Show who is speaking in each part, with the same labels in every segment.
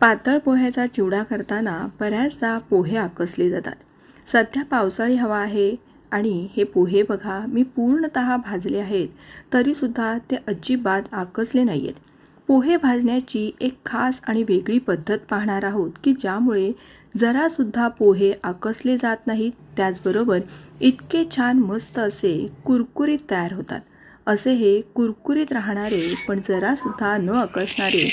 Speaker 1: पातळ पोह्याचा चिवडा करताना बऱ्याचदा पोहे आकसले जातात. सध्या पावसाळी हवा आहे आणि हे पोहे बघा मी पूर्णत भाजले आहेत तरीसुद्धा ते अजिबात आकसले नाही आहेत पोहे भाजण्याची एक खास आणि वेगळी पद्धत पाहणार आहोत की ज्यामुळे जरासुद्धा पोहे आकसले जात नाहीत त्याचबरोबर इतके छान मस्त असे कुरकुरीत तयार होतात. असे हे कुरकुरीत राहणारे पण जरासुद्धा न आकसणारे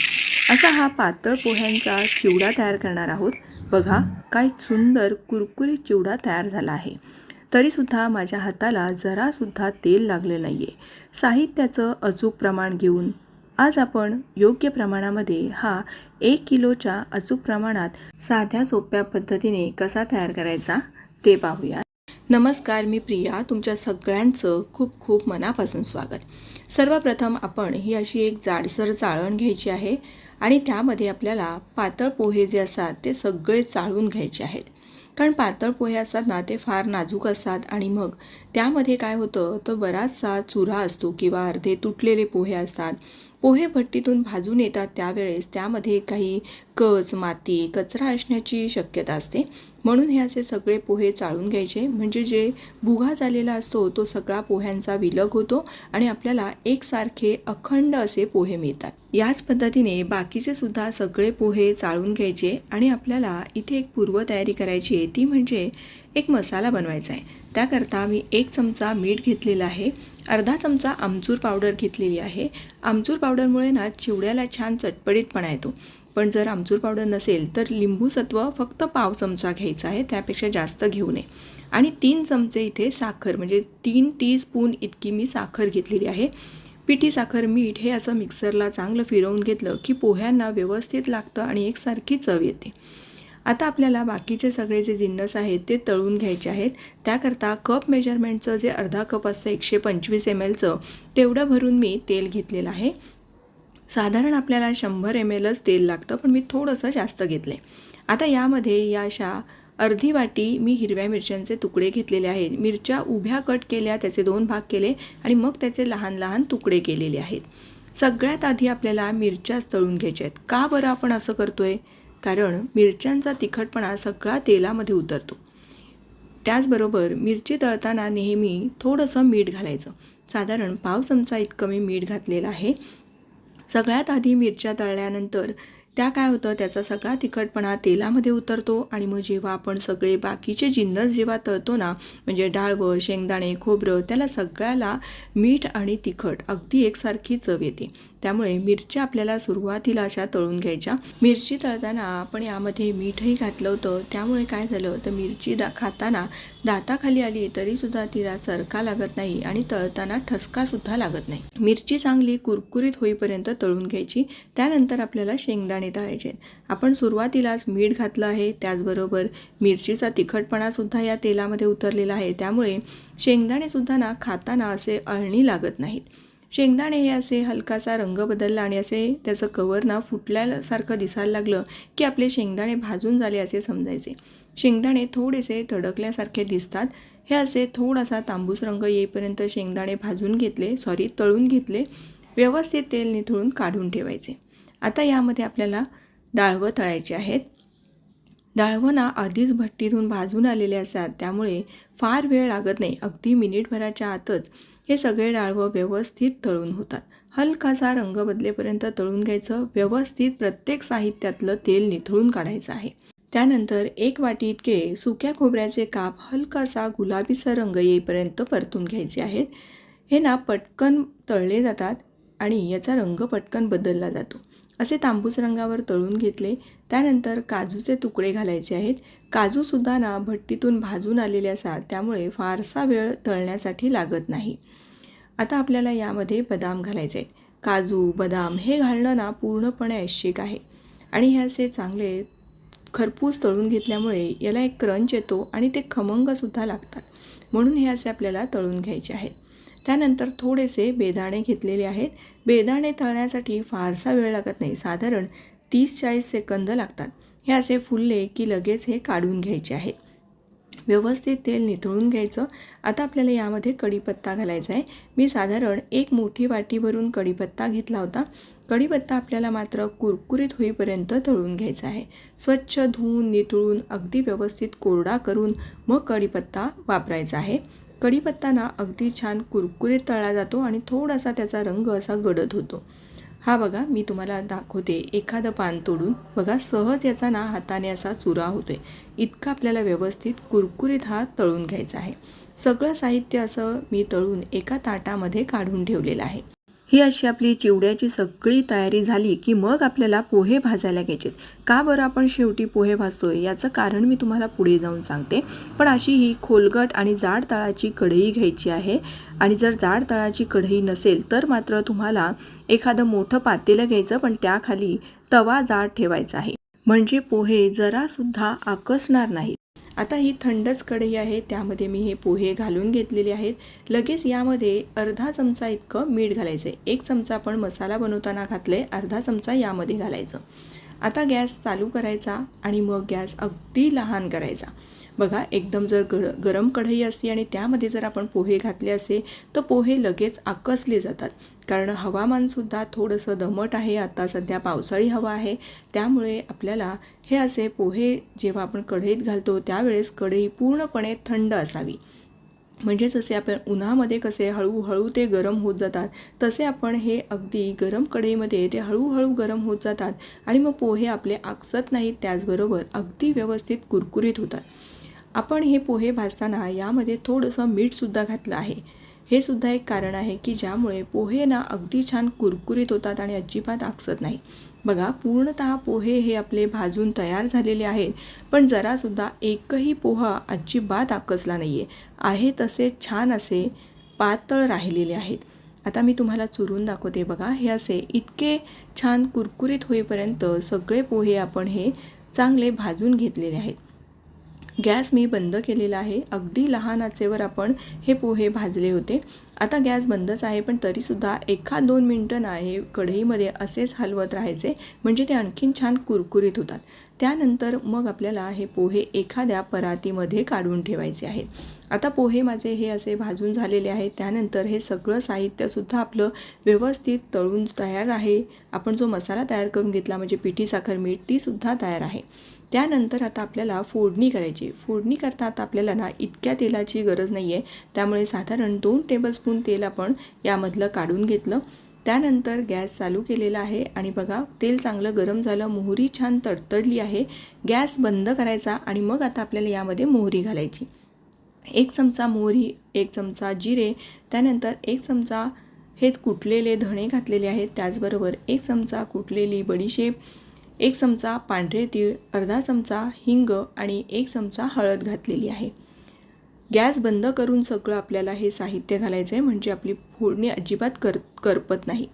Speaker 1: असा हा पातळ पोह्यांचा चिवडा तयार करणार आहोत. बघा काय सुंदर कुरकुरीत चिवडा तयार झाला आहे. तरीसुद्धा माझ्या हाताला जरासुद्धा तेल लागले नाही आहे साहित्याचं अचूक प्रमाण घेऊन आज आपण योग्य प्रमाणामध्ये हा एक किलोच्या अचूक प्रमाणात साध्या सोप्या पद्धतीने कसा तयार करायचा ते पाहूया. नमस्कार मी प्रिया. तुमच्या सगळ्यांचं खूप खूप मनापासून स्वागत. सर्वप्रथम आपण ही अशी एक जाडसर चाळण घ्यायची आहे. आणि त्यामध्ये आपल्याला पातळ पोहे जे असतात ते सगळे चाळून घ्यायचे आहेत. कारण पातळ पोहे असतात ना ते फार नाजूक असतात आणि मग त्यामध्ये काय होतं तर बराचसा चुरा असतो किंवा अर्धे तुटलेले पोहे असतात. पोहे भट्टीतून भाजून येतात त्यावेळेस त्यामध्ये काही कच माती कचरा असण्याची शक्यता असते. म्हणून हे असे सगळे पोहे चाळून घ्यायचे. म्हणजे जे भुगा झालेला असतो तो सगळा पोह्यांचा विलग होतो आणि आपल्याला एकसारखे अखंड असे पोहे मिळतात. याच पद्धतीने बाकीचे सुद्धा सगळे पोहे चाळून घ्यायचे आणि आपल्याला इथे एक पूर्वतयारी करायची आहे. ती म्हणजे एक मसाला बनवायचा आहे. त्याकरता मी एक चमचा मीठ घेतलेला आहे. अर्धा चमचा आमचूर पावडर घेतलेली आहे. आमचूर पावडरमुळे ना चिवड्याला छान चटपटीतपणा येतो. पण जर आमचूर पावडर नसेल तर लिंबूसत्व फक्त पाव चमचा घ्यायचा आहे त्यापेक्षा जास्त घेऊ नये. आणि तीन चमचे इथे साखर म्हणजे तीन टी स्पून इतकी मी साखर घेतलेली आहे. पिठी साखर मीठ हे असं मिक्सरला चांगलं फिरवून घेतलं की पोह्यांना व्यवस्थित लागतं आणि एकसारखी चव येते. आता आपल्याला बाकीचे सगळे जे जिन्नस आहेत ते तळून घ्यायचे आहेत. त्याकरता कप मेजरमेंटचं जे अर्धा कप असतं एकशे पंचवीस एम एलचं तेवढं भरून मी तेल घेतलेलं आहे. साधारण आपल्याला शंभर एम एलच तेल लागतं पण मी थोडंसं जास्त घेतलं आहे आता यामध्ये या अशा अर्धी वाटी मी हिरव्या मिरच्यांचे तुकडे घेतलेले आहेत. मिरच्या उभ्या कट केल्या त्याचे दोन भाग केले आणि मग त्याचे लहान लहान तुकडे केलेले आहेत. सगळ्यात आधी आपल्याला मिरच्याच तळून घ्यायच्या आहेत. का बरं आपण असं करतो आहे कारण मिरच्यांचा तिखटपणा सगळा तेलामध्ये उतरतो. त्याचबरोबर मिरची तळताना नेहमी थोडंसं मीठ घालायचं. साधारण पाव चमचा इतकं मी मीठ घातलेलं आहे. सगळ्यात आधी मिरच्या तळल्यानंतर त्या काय होतं? त्याचा सगळा तिखटपणा तेलामध्ये उतरतो आणि मग जेव्हा आपण सगळे बाकीचे जिन्नस जेव्हा तळतो ना म्हणजे डाळवं शेंगदाणे खोबरं त्याला सगळ्याला मीठ आणि तिखट अगदी एकसारखी चव येते. त्यामुळे मिरच्या आपल्याला सुरुवातीला अशा तळून घ्यायच्या. मिरची तळताना आपण यामध्ये मीठही घातलं होतं. त्यामुळे काय झालं तर मिरची दा खाताना दाताखाली आली तरीसुद्धा तिला चरका लागत नाही आणि तळताना ठसकासुद्धा लागत नाही. मिरची चांगली कुरकुरीत होईपर्यंत तळून घ्यायची. त्यानंतर आपल्याला शेंगदाणे तळायचे. आपण सुरुवातीलाच मीठ घातलं आहे त्याचबरोबर मिरचीचा तिखटपणासुद्धा या तेलामध्ये उतरलेला आहे. त्यामुळे शेंगदाणेसुद्धा ना खाताना असे अळणी लागत नाहीत. शेंगदाणे हे असे हलकासा रंग बदलला आणि असे त्याचं कवर ना फुटल्यासारखं दिसायला लागलं की आपले शेंगदाणे भाजून झाले असे समजायचे. शेंगदाणे थोडेसे तडकल्यासारखे दिसतात. हे असे थोडासा तांबूस रंग येईपर्यंत शेंगदाणे भाजून घेतले सॉरी तळून घेतले व्यवस्थित तेल निथळून काढून ठेवायचे. आता यामध्ये आपल्याला डाळवं तळायचे आहेत. डाळवं ना आधीच भट्टीतून भाजून आलेले असतात. त्यामुळे फार वेळ लागत नाही. अगदी मिनिटभराच्या आतच हे सगळे डाळवं व्यवस्थित तळून होतात. हलकासा रंग बदलेपर्यंत तळून घ्यायचं. व्यवस्थित प्रत्येक साहित्यातलं तेल निथळून काढायचं आहे. त्यानंतर एक वाटी इतके सुक्या खोबऱ्याचे काप हलकासा गुलाबीचा रंग येईपर्यंत परतून घ्यायचे आहेत. हे ना पटकन तळले जातात आणि याचा रंग पटकन बदलला जातो. असे तांबूस रंगावर तळून घेतले. त्यानंतर काजूचे तुकडे घालायचे आहेत. काजूसुद्धा ना भट्टीतून भाजून आलेले असतात त्यामुळे फारसा वेळ तळण्यासाठी लागत नाही. आता आपल्याला यामध्ये बदाम घालायचे आहेत. काजू बदाम हे घालणं ना पूर्णपणे ऐच्छिक आहे. आणि हे असे चांगले खरपूस तळून घेतल्यामुळे याला एक क्रंच येतो आणि ते खमंगसुद्धा लागतात. म्हणून हे असे आपल्याला तळून घ्यायचे आहेत. त्यानंतर थोडेसे बेदाणे घेतलेले आहेत. बेदाणे तळण्यासाठी फारसा वेळ लागत नाही. साधारण तीस चाळीस सेकंद लागतात. हे असे फुलले की लगेच हे काढून घ्यायचे आहेत व्यवस्थित तेल निथळून घ्यायचं. आता आपल्याला यामध्ये कढीपत्ता घालायचा आहे. मी साधारण एक मोठी वाटी भरून कढीपत्ता घेतला होता. कढीपत्ता आपल्याला मात्र कुरकुरीत होईपर्यंत तळून घ्यायचा आहे. स्वच्छ धुवून निथळून अगदी व्यवस्थित कोरडा करून मग कढीपत्ता वापरायचा आहे. कढीपत्ता ना अगदी छान कुरकुरीत तळला जातो आणि थोडासा त्याचा रंग असा गडद होतो. हा बघा मी तुम्हाला दाखवते. एखादं पान तोडून बघा सहज याचा ना हाताने असा चुरा होतो आहे इतका आपल्याला व्यवस्थित कुरकुरीत हा तळून घ्यायचा आहे. सगळं साहित्य असं मी तळून एका ताटामध्ये काढून ठेवलेलं आहे. ही अशी आपली चिवड्याची सगळी तयारी झाली की मग आपल्याला पोहे भाजायला घ्यायचे का बरं आपण शेवटी पोहे भाजतोय? याचं कारण मी तुम्हाला पुढे जाऊन सांगते. पण अशी ही खोलगट आणि जाड तळाची कढई घ्यायची आहे. आणि जर जाड तळाची कढई नसेल तर मात्र तुम्हाला एखादं मोठं पातेलं घ्यायचं पण त्याखाली तवा जाड ठेवायचा आहे. म्हणजे पोहे जरासुद्धा आकसणार नाहीत. आता ही थंडच कढई आहे त्यामध्ये मी हे पोहे घालून घेतलेले आहेत. लगेच यामध्ये अर्धा चमचा इतकं मीठ घालायचं आहे एक चमचा आपण मसाला बनवताना घातले अर्धा चमचा यामध्ये घालायचं. आता गॅस चालू करायचा आणि मग गॅस अगदी लहान करायचा. बघा एकदम जर गर गरम कढई असते आणि त्यामध्ये जर आपण पोहे घातले असे तर पोहे लगेच आकसले जातात. कारण हवामानसुद्धा थोडंसं दमट आहे. आता सध्या पावसाळी हवा आहे. त्यामुळे आपल्याला हे असे पोहे जेव्हा आपण कढईत घालतो त्यावेळेस कढई पूर्णपणे थंड असावी. म्हणजे जसे आपण उन्हामध्ये कसे हळूहळू ते गरम होत जातात तसे आपण हे अगदी गरम कढईमध्ये ते हळूहळू गरम होत जातात आणि मग पोहे आपले आकसत नाहीत. त्याचबरोबर अगदी व्यवस्थित कुरकुरीत होतात. आपण हे पोहे भाजताना यामध्ये थोडंसं मीठसुद्धा घातलं आहे. हे सुद्धा एक कारण आहे की ज्यामुळे पोहे ना अगदी छान कुरकुरीत होतात आणि अजिबात आकसत नाही. बघा पूर्णत पोहे हे आपले भाजून तयार झालेले आहेत पण जरासुद्धा एकही पोहा अजिबात आकसला नाही आहे आहे तसे छान असे पातळ राहिलेले आहेत. आता मी तुम्हाला चुरून दाखवते बघा हे असे इतके छान कुरकुरीत होईपर्यंत सगळे पोहे आपण हे चांगले भाजून घेतलेले आहेत. गॅस मी बंद केलेला आहे. अगदी लहान आचेवर आपण हे पोहे भाजले होते. आता गॅस बंदच आहे पण तरीसुद्धा एखाद दोन मिनटं नाही कढईमध्ये असेच हलवत राहायचे म्हणजे ते आणखीन छान कुरकुरीत होतात. त्यानंतर मग आपल्याला हे पोहे एखाद्या परातीमध्ये काढून ठेवायचे आहेत. आता पोहे माझे हे असे भाजून झालेले आहेत. त्यानंतर हे सगळं साहित्यसुद्धा आपलं व्यवस्थित तळून तयार आहे. आपण जो मसाला तयार करून घेतला म्हणजे पिठी साखर मीठ तीसुद्धा तयार आहे. त्यानंतर आता आपल्याला फोडणी करायची फोडणी करता आता आपल्याला ना इतक्या तेलाची गरज नाही आहे. त्यामुळे साधारण दोन टेबलस्पून तेल आपण यामधलं काढून घेतलं. त्यानंतर गॅस चालू केलेला आहे आणि बघा तेल चांगलं गरम झालं मोहरी छान तडतडली आहे. गॅस बंद करायचा आणि मग आता आपल्याला यामध्ये मोहरी घालायची. एक चमचा मोहरी एक चमचा जिरे त्यानंतर एक चमचा हे कुटलेले धणे घातलेले आहेत. त्याचबरोबर एक चमचा कुटलेली बडीशेप एक चमचा पांढरे तीळ अर्धा चमचा हिंग आणि एक चमचा हळद घातलेली आहे. गॅस बंद करून सगळं आपल्याला हे साहित्य घालायचं आहे म्हणजे आपली फोडणी अजिबात कर करपत नाही.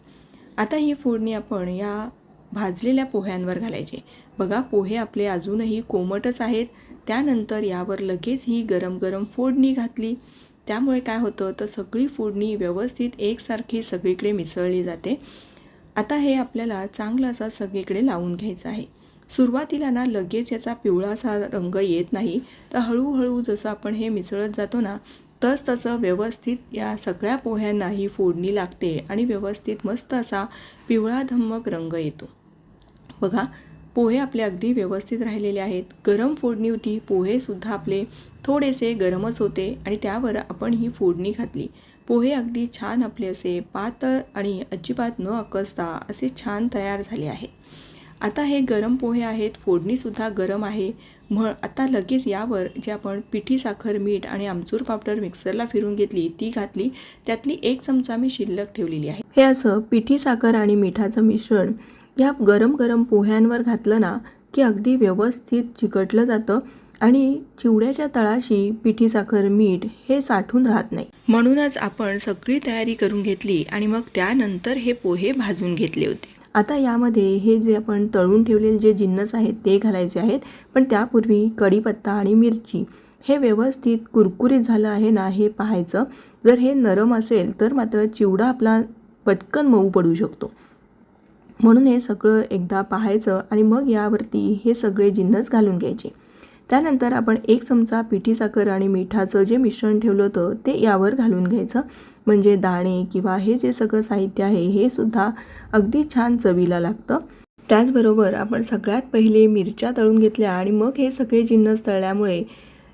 Speaker 1: आता ही फोडणी आपण या भाजलेल्या पोह्यांवर घालायचे. बघा पोहे आपले अजूनही कोमटच आहेत. त्यानंतर यावर लगेच ही गरम गरम फोडणी घातली. त्यामुळे काय होतं? तर सगळी फोडणी व्यवस्थित एकसारखी सगळीकडे मिसळली जाते. आता हे आपल्याला चांगलं असं सगळीकडे लावून घ्यायचं आहे. सुरुवातीला ना लगेच याचा पिवळासा रंग येत नाही. तर हळूहळू जसं आपण हे मिसळत जातो ना तस तसं व्यवस्थित या सगळ्या पोह्यांना ही फोडणी लागते आणि व्यवस्थित मस्त असा पिवळा धम्मक रंग येतो. बघा पोहे आपले अगदी व्यवस्थित राहिलेले आहेत. गरम फोडणी होती पोहेसुद्धा आपले थोडेसे गरमच होते आणि त्यावर आपण ही फोडणी घातली. पोहे अगदी छान आपले असे पातळ आणि अजिबात न अकसता असे छान तयार झाले आहे. आता हे गरम पोहे आहेत फोडणीसुद्धा गरम आहे. म्ह आता लगेच यावर जे आपण पिठी साखर मीठ आणि आमचूर पावडर मिक्सरला फिरून घेतली ती घातली त्यातली एक चमचा मी शिल्लक ठेवलेली आहे. हे असं पिठी साखर आणि मिठाचं मिश्रण या गरम गरम पोह्यांवर घातलं ना की अगदी व्यवस्थित चिकटलं जातं आणि चिवड्याच्या तळाशी पिठी साखर मीठ हे साठून राहत नाही. म्हणूनच आपण सगळी तयारी करून घेतली आणि मग त्यानंतर हे पोहे भाजून घेतले होते. आता यामध्ये हे जे आपण तळून ठेवलेले जे जिन्नस आहेत ते घालायचे आहेत पण त्यापूर्वी कढीपत्ता आणि मिरची हे व्यवस्थित कुरकुरीत झालं आहे ना हे पाहायचं. जर हे नरम असेल तर मात्र चिवडा आपला पटकन मऊ पडू शकतो. म्हणून हे सगळं एकदा पाहायचं आणि मग यावरती हे सगळे जिन्नस घालून घ्यायचे. त्यानंतर आपण एक चमचा पिठी साखर आणि मिठाचं जे मिश्रण ठेवलं होतं ते यावर घालून घ्यायचं. म्हणजे दाणे किंवा हे जे सगळं साहित्य आहे हे सुद्धा अगदी छान चवीला लागतं. त्याचबरोबर आपण सगळ्यात पहिले मिरच्या तळून घेतल्या आणि मग हे सगळे जिन्नस तळल्यामुळे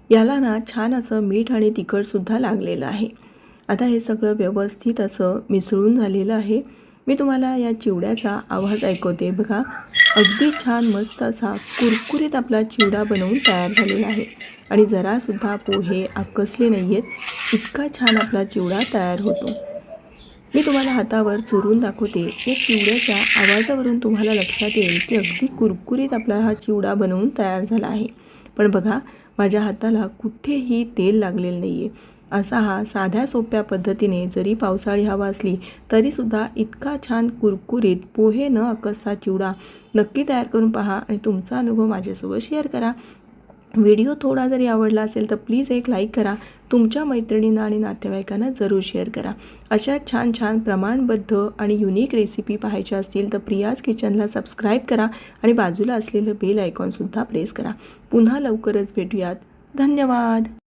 Speaker 1: याला ना छान असं मीठ आणि तिखटसुद्धा लागलेलं आहे. आता हे सगळं व्यवस्थित असं मिसळून झालेलं आहे. मी तुम्हाला या चिवड्याचा आवाज ऐकवते बघा. अगदी छान मस्त असा कुरकुरीत आपला चिवडा बनवून तयार झालेला आहे. आणि जरासुद्धा पोहे आकसले नाही आहेत इतका छान आपला चिवडा तयार होतो. मी तुम्हाला हातावर चुरून दाखवते या चिवड्याच्या आवाजावरून तुम्हाला लक्षात येईल की अगदी कुरकुरीत आपला हा चिवडा बनवून तयार झाला आहे. पण बघा माझ्या हाताला कुठेही तेल लागलेलं नाही आहे असा हा साध्या सोप्या पद्धतीने जरी पावसाळी हवा असली तरीसुद्धा इतका छान कुरकुरीत पोहे न अकसचा चिवडा नक्की तयार करून पहा आणि तुमचा अनुभव माझ्यासोबत शेअर करा. व्हिडिओ थोडा जरी आवडला असेल तर प्लीज एक लाईक करा. तुमच्या मैत्रिणींना आणि नातेवाईकांना जरूर शेअर करा. अशा छान छान प्रमाणबद्ध आणि युनिक रेसिपी पाहायच्या असतील तर प्रियाज किचनला सबस्क्राईब करा आणि बाजूला असलेलं बेल आयकॉनसुद्धा प्रेस करा. पुन्हा लवकरच भेटूयात. धन्यवाद!